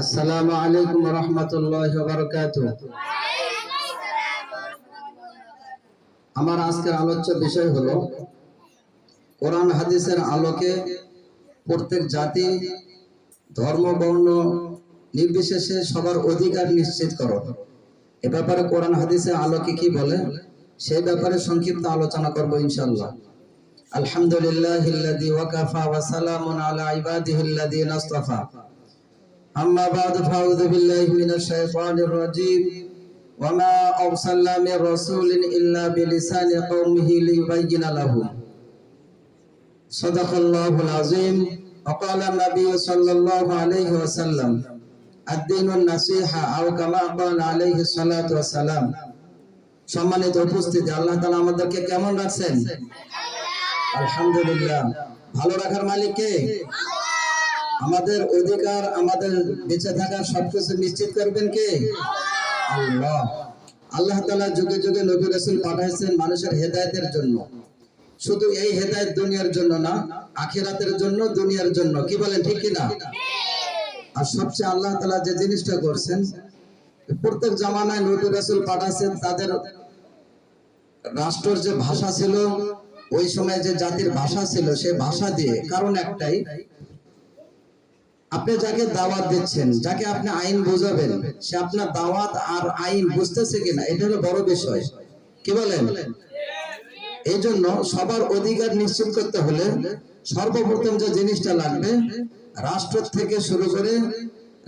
আসসালামু আলাইকুম রহমতুল্লাহ আমার আজকের আলোচ্য বিষয় হলো, কোরআন হাদিসের আলোকে প্রত্যেক জাতি ধর্ম, বর্ণ নির্বিশেষে সবার অধিকার নিশ্চিত করো। এ ব্যাপারে কোরআন হাদিসের আলোকে কি বলে? সেই ব্যাপারে সংক্ষিপ্ত আলোচনা করব ইনশাআল্লাহ। আলহামদুলিল্লাহ ওয়াকাফা আলা أما بعد فأعوذ بالله من الشيطان الرجيم وما أرسلنا من رسول إلا بلسان قومه ليبين لهم صدق الله العظيم وقال النبي صلى الله عليه وسلم الدين النصيحة أو كما قال عليه الصلاة والسلام সম্মানিত উপস্থিতি আল্লাহ তাআলা আমাদেরকে কেমন রাখছেন আলহামদুলিল্লাহ ভালো রাখার মালিক কে আমাদের অধিকার, আমাদের বেঁচে থাকার সবকিছু নিশ্চিত করবেন কে? আল্লাহ। আল্লাহ তালা যুগে যুগে নবী রসুল পাঠাইছেন মানুষের হেদায়তের জন্য। শুধু এই হেদায়ত দুনিয়ার জন্য না, আখিরাতের জন্য, দুনিয়ার জন্য। কি বলেন, ঠিক কিনা আর সবচেয়ে আল্লাহ তালা যে জিনিসটা করছেন, প্রত্যেক জামানায় নবী রসুল পাঠাইছেন, তাদের রাষ্ট্রের যে ভাষা ছিল, ওই সময় যে জাতির ভাষা ছিল, সে ভাষা দিয়ে, কারণ একটাই আপনি যাকে দাওয়াত দিচ্ছেন, যাকে আপনি আইন বোঝাবেন, সে আপনার দাওয়াত আর আইন বুঝতেছে কিনা, এটা হলো বড় বিষয়। কি বলেন? এই জন্য সবার অধিকার নিশ্চিত করতে হলে সর্বপ্রথম যে জিনিসটা লাগবে, রাষ্ট্র থেকে শুরু করে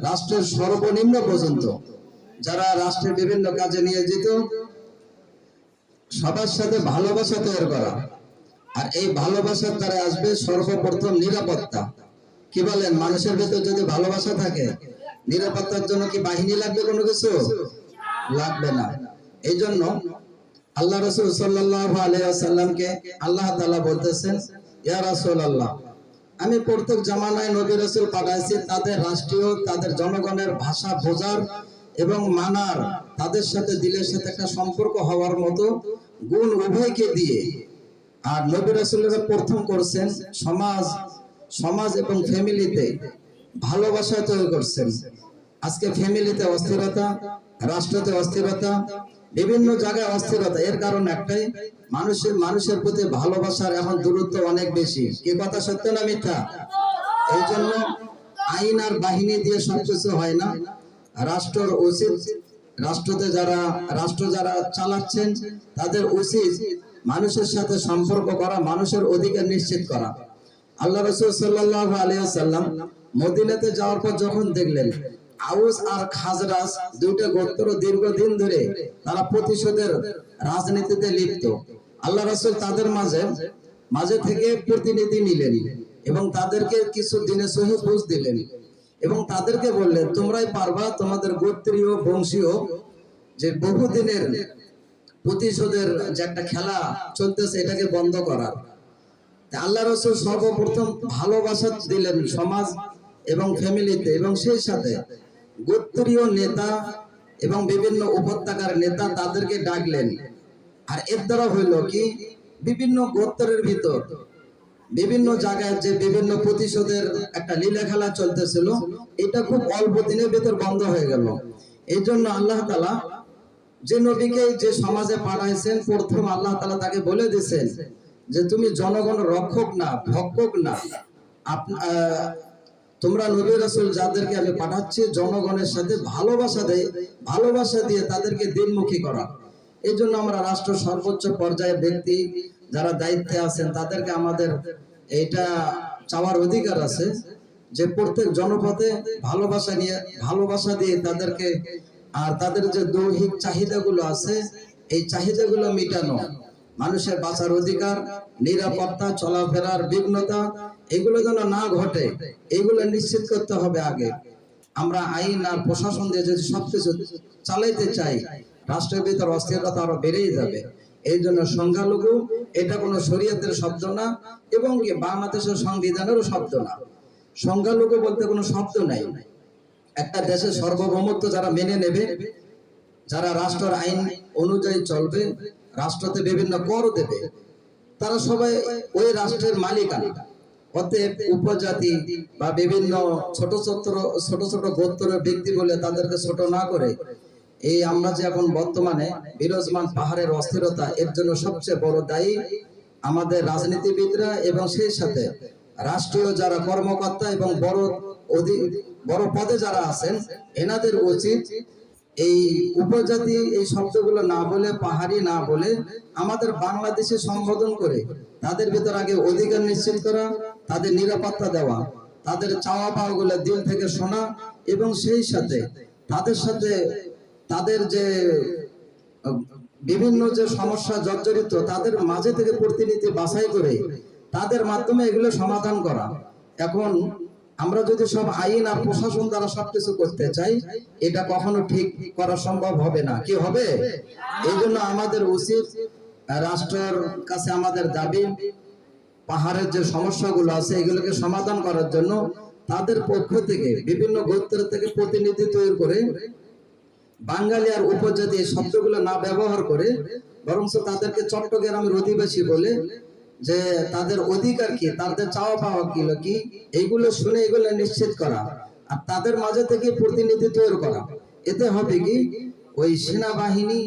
রাষ্ট্রের সর্বনিম্ন পর্যন্ত, যারা রাষ্ট্রের বিভিন্ন কাজে নিয়োজিত, সবার সাথে ভালোবাসা তৈরি করা। আর এই ভালোবাসার দ্বারা আসবে সর্বপ্রথম নিরাপত্তা। কি বলেন? মানুষের ভেতর যদি ভালোবাসা থাকে, নিরাপত্তার জন্য কি বাহিনী লাগবে কোনো কিছু? লাগবে না। এই জন্য আল্লাহ রসুল সাল্লাল্লাহু আলাইহি আল্লাহ বলতেছেন, ইয়া রাসূলুল্লাহ, আমি প্রত্যেক জামানায় নবী রসুল পাঠাইছি, তাদের রাষ্ট্রীয়, তাদের জনগণের ভাষা বোঝার এবং মানার, তাদের সাথে দিলের সাথে একটা সম্পর্ক হওয়ার মতো গুণ উভয়কে দিয়ে। আর নবী রসুলেরা প্রথম করছেন, সমাজ সমাজ এবং ফ্যামিলিতে ভালোবাসা তৈরি করছেন। আজকে ফ্যামিলিতে অস্থিরতা, রাষ্ট্রতে অস্থিরতা, বিভিন্ন জায়গায় অস্থিরতা, এর কারণ একটাই, মানুষের মানুষের প্রতি ভালোবাসার এখন দূরত্ব অনেক বেশি। কি কথা সত্য না মিথ্যা? এই জন্য আইন আর বাহিনী দিয়ে সবকিছু হয় না। রাষ্ট্রর উচিত, রাষ্ট্রতে যারা, রাষ্ট্র যারা চালাচ্ছেন, তাদের উচিত মানুষের সাথে সম্পর্ক করা, মানুষের অধিকার নিশ্চিত করা। আল্লাহ রসুল সাল্লাহ আলিয়াল্লাম মদিনাতে যাওয়ার পর যখন দেখলেন, আউস আর খাজরাস দুইটা গোত্র দীর্ঘদিন ধরে তারা প্রতিশোধের রাজনীতিতে লিপ্ত। আল্লাহ রসুল তাদের মাঝে মাঝে থেকে প্রতিনিধি নিলেন এবং তাদেরকে কিছু দিনে সহি বুঝ দিলেন এবং তাদেরকে বললেন, তোমরাই পারবা তোমাদের গোত্রীয়, বংশীয় যে বহুদিনের প্রতিশোধের যে একটা খেলা চলতেছে, এটাকে বন্ধ করার। আল্লাহ রসুল সর্বপ্রথম ভালোবাসা দিলেন সমাজ এবং ফ্যামিলিতে এবং সেই সাথে গোত্রীয় নেতা এবং বিভিন্ন উপত্যকার নেতা তাদেরকে ডাকলেন। আর এর দ্বারা হইল কি? বিভিন্ন গোত্রের ভিতর বিভিন্ন জায়গায় যে বিভিন্ন প্রতিশোধের একটা লীলা খেলা চলতেছিল, এটা খুব অল্প দিনের ভিতর বন্ধ হয়ে গেল। এই জন্য আল্লাহ তালা যে নবীকে যে সমাজে পাঠাইছেন, প্রথম আল্লাহ তালা তাকে বলে দিয়েছেন যে তুমি জনগণ রক্ষক না, ভক্ষক না। তোমরা নবী রাসুল যাদেরকে আমি পাঠাচ্ছি, জনগণের সাথে ভালোবাসা দেয়, ভালোবাসা দিয়ে তাদেরকে দিনমুখী করা। এই জন্য আমরা রাষ্ট্র সর্বোচ্চ পর্যায়ের ব্যক্তি, যারা দায়িত্বে আছেন, তাদেরকে আমাদের এটা চাওয়ার অধিকার আছে যে প্রত্যেক জনপথে ভালোবাসা নিয়ে, ভালোবাসা দিয়ে তাদেরকে, আর তাদের যে দৈহিক চাহিদাগুলো আছে, এই চাহিদাগুলো মিটানো। মানুষের বাঁচার অধিকার, নিরাপত্তা, চলাফেরার বিঘ্নতা, এগুলো যেন না ঘটে, এগুলো নিশ্চিত করতে হবে আগে। আমরা আইন আর প্রশাসন দিয়ে যদি সবকিছু চালাইতে চাই, রাষ্ট্রের ভিতর অস্থিরতা আরও বেড়েই যাবে। এই জন্য সংখ্যালঘু, এটা কোনো শরীয়তের শব্দ না এবং বাংলাদেশের সংবিধানেরও শব্দ না। সংখ্যালঘু বলতে কোনো শব্দ নাই। একটা দেশের সার্বভৌমত্ব যারা মেনে নেবে, যারা রাষ্ট্রের আইন অনুযায়ী চলবে রাষ্ট্রতে বিভিন্ন কর দেবে, তারা সবাই ওই রাষ্ট্রের মালিকানা। অতএব উপজাতি বা বিভিন্ন ছোট ছোট ছোট ছোট গোত্রের ব্যক্তি বলে তাদেরকে ছোট না করে, এই আমরা যে এখন বর্তমানে বিরাজমান পাহাড়ের অস্থিরতা, এর জন্য সবচেয়ে বড় দায়ী আমাদের রাজনীতিবিদরা এবং সেই সাথে রাষ্ট্রীয় যারা কর্মকর্তা এবং বড় বড় পদে যারা আছেন, এনাদের উচিত এই উপজাতি এই শব্দগুলো না বলে, পাহাড়ি না বলে আমাদের বাংলাদেশে সম্বোধন করে, তাদের ভিতর আগে অধিকার নিশ্চিত করা, তাদের নিরাপত্তা দেওয়া, তাদের চাওয়া পাওয়া গুলো দিল থেকে শোনা এবং সেই সাথে তাদের সাথে তাদের যে, বিভিন্ন যে সমস্যা জর্জরিত, তাদের মাঝে থেকে প্রতিনিধি বাছাই করে তাদের মাধ্যমে এগুলো সমাধান করা। এখন আমরা যদি সব আইন আর প্রশাসন দ্বারা সবকিছু করতে চাই, এটা কখনো ঠিক করা সম্ভব হবে না। কি হবে? এই জন্য আমাদের উচিত রাষ্ট্রের কাছে আমাদের দাবি, পাহাড়ের যে সমস্যাগুলো আছে, এগুলোকে সমাধান করার জন্য তাদের পক্ষ থেকে বিভিন্ন গোত্র থেকে প্রতিনিধি তৈরি করে বাঙালি আর উপজাতি শব্দগুলো না ব্যবহার করে বরং তাদেরকে চট্টগ্রামের অধিবাসী বলে যে তাদের অধিকার কি? তাদের চাওয়া পাওয়া কি কি, এইগুলো শুনে এগুলো নিশ্চিত করা আর তাদের মাঝে থেকে প্রতিনিধি তৈরি করা। এতে হবে কি, ওই সেনাবাহিনী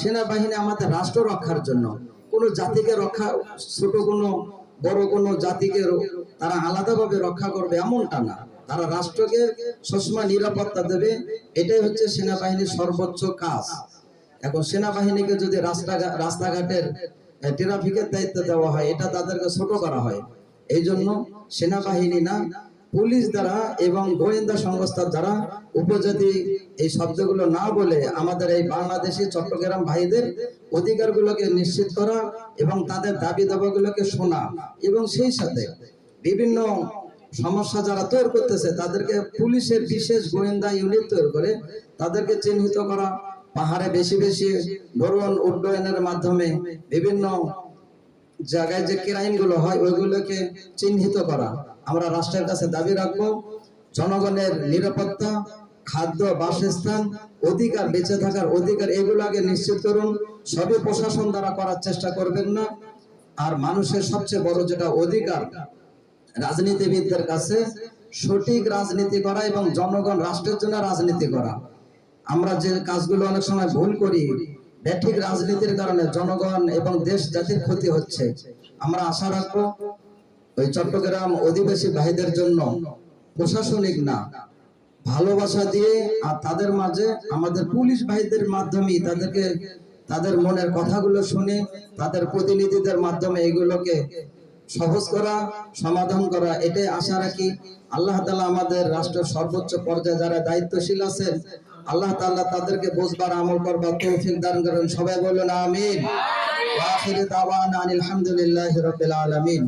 সেনাবাহিনী আমাদের রাষ্ট্র রক্ষার জন্য। কোনো জাতিকে রক্ষা, ছোট কোনো, বড় কোনো জাতিকে তারা আলাদাভাবে রক্ষা করবে এমনটা না। তারা রাষ্ট্রকে সবসময় নিরাপত্তা দেবে। এটাই হচ্ছে সেনাবাহিনীর সর্বোচ্চ কাজ। এখন সেনাবাহিনীকে যদি রাস্তাঘাট রাস্তাঘাটের ট্রাফিকের দায়িত্ব দেওয়া হয়, এটা তাদেরকে ছোট করা হয়। এই জন্য সেনাবাহিনী না, পুলিশ দ্বারা এবং গোয়েন্দা সংস্থার দ্বারা উপজাতি এই শব্দগুলো না বলে আমাদের এই বাংলাদেশি চট্টগ্রাম ভাইদের অধিকারগুলোকে নিশ্চিত করা এবং তাদের দাবি দাবাগুলোকে শোনা এবং সেই সাথে বিভিন্ন সমস্যা যারা তৈরি করতেছে, তাদেরকে পুলিশের বিশেষ গোয়েন্দা ইউনিট তৈরি করে তাদেরকে চিহ্নিত করা পাহাড়ে বেশি বেশি ড্রোন উড্ডয়নের মাধ্যমে বিভিন্ন জায়গায় যে ক্রাইমগুলো হয়, ওইগুলোকে চিহ্নিত করা। আমরা রাষ্ট্রের কাছে দাবি রাখব, জনগণের নিরাপত্তা, খাদ্য, বাসস্থান, অধিকার, বেঁচে থাকার অধিকার, এগুলো আগে নিশ্চিত করুন। সবই প্রশাসন দ্বারা করার চেষ্টা করবেন না। আর মানুষের সবচেয়ে বড় যেটা অধিকার, রাজনীতিবিদদের কাছে সঠিক রাজনীতি করা এবং জনগণ রাষ্ট্রের জন্য রাজনীতি করা। আমরা যে কাজগুলো অনেক সময় ভুল করি, ব্যাঠিক রাজনীতির কারণে জনগণ এবং দেশ জাতির ক্ষতি হচ্ছে। আমরা আশা রাখব ওই চট্টগ্রাম অধিবাসী ভাইদের জন্য প্রশাসনিক না, ভালোবাসা দিয়ে আর তাদের মাঝে আমাদের পুলিশ ভাইদের মাধ্যমে তাদেরকে, তাদের মনের কথাগুলো শুনে তাদের প্রতিনিধিদের মাধ্যমে এগুলোকে সহজ করা, সমাধান করা, এটাই আশা রাখি। আল্লাহ তালা আমাদের রাষ্ট্রের সর্বোচ্চ পর্যায়ে যারা দায়িত্বশীল আছেন আল্লাহ তাআলা তাদেরকে বোঝবার আমল করবার তৌফিক দান করেন। সবাই বলুন আমিন। ওয়া আখিরু দাওয়ানা আনিল হামদুলিল্লাহি রাব্বিল আলামিন।